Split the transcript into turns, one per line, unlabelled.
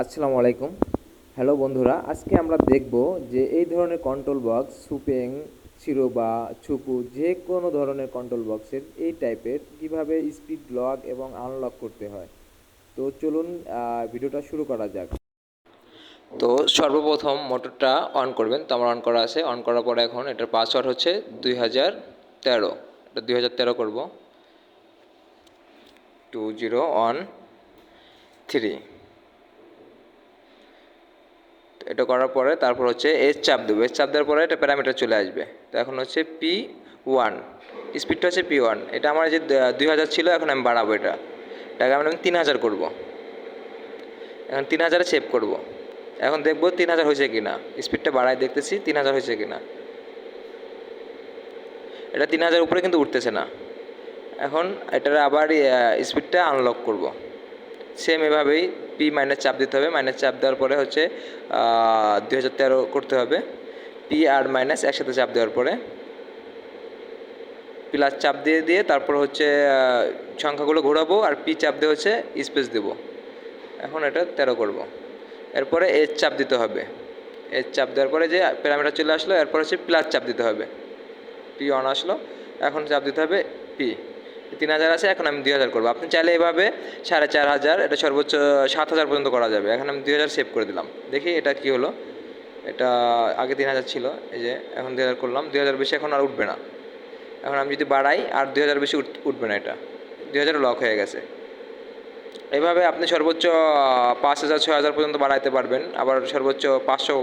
আসসালামু আলাইকুম। হ্যালো বন্ধুরা, আজকে আমরা দেখব যে এই ধরনের কন্ট্রোল বক্স সুপেং শিরো বা ছুপু, যে কোনো ধরনের কন্ট্রোল বক্সের এই টাইপের কীভাবে স্পিড লক এবং আনলক করতে হয়। তো চলুন ভিডিওটা শুরু করা যাক। তো সর্বপ্রথম মোটরটা অন করবেন। তো আমার অন করা আছে। অন করার পরে এখন এটার পাসওয়ার্ড হচ্ছে দুই হাজার তেরো। এটা দুই হাজার তেরো করব। Two zero one three. এটা করার পরে তারপর হচ্ছে এস চাপ দেবো। এস চাপ দেওয়ার পরে এটা প্যারামিটার চলে আসবে। তো এখন হচ্ছে পি ওয়ান স্পিডটা হচ্ছে পি ওয়ান এটা আমার যে দুই হাজার ছিল, এখন আমি বাড়াবো এটা। এটাকে আমি তিন হাজার করব। এখন তিন হাজারে সেভ করব। এখন দেখব তিন হাজার হয়েছে কি না স্পিডটা বাড়ায় দেখতেছি, তিন হাজার হয়েছে কি না এটা তিন হাজার উপরে কিন্তু উঠতেছে না। এখন এটার আবার স্পিডটা আনলক করব। সেম এভাবেই পি মাইনাস চাপ দিতে হবে। মাইনাস চাপ দেওয়ার পরে হচ্ছে দুই হাজার তেরো করতে হবে। পি আর মাইনাস একসাথে চাপ দেওয়ার পরে। প্লাস চাপ দিয়ে দিয়ে তারপর হচ্ছে সংখ্যাগুলো ঘোরাবো আর পি চাপ দিয়ে হচ্ছে স্পেস দেবো। এখন এটা তেরো করব। এরপরে এজ চাপ দিতে হবে। এজ চাপ দেওয়ার পরে যে প্যারামিটার চলে আসলো, এরপর হচ্ছে প্লাস চাপ দিতে হবে। পি অন আসলো। এখন চাপ দিতে হবে পি তিন হাজার আছে, এখন আমি দুই হাজার করব। আপনি চাইলে এভাবে সাড়ে চার হাজার, এটা সর্বোচ্চ সাত হাজার পর্যন্ত করা যাবে। এখন আমি দুই হাজার সেভ করে দিলাম। দেখি এটা কি হলো। এটা আগে তিন হাজার ছিল, এই যে এখন দুই হাজার করলাম। দুই হাজার বেশি এখন আর উঠবে না। এখন আমি যদি বাড়াই, আর দুই হাজার বেশি উঠবে না এটা। দুই হাজার লক হয়ে গেছে। এভাবে আপনি সর্বোচ্চ পাঁচ হাজার, ছয় হাজার পর্যন্ত বাড়াইতে পারবেন। আবার সর্বোচ্চ পাঁচশো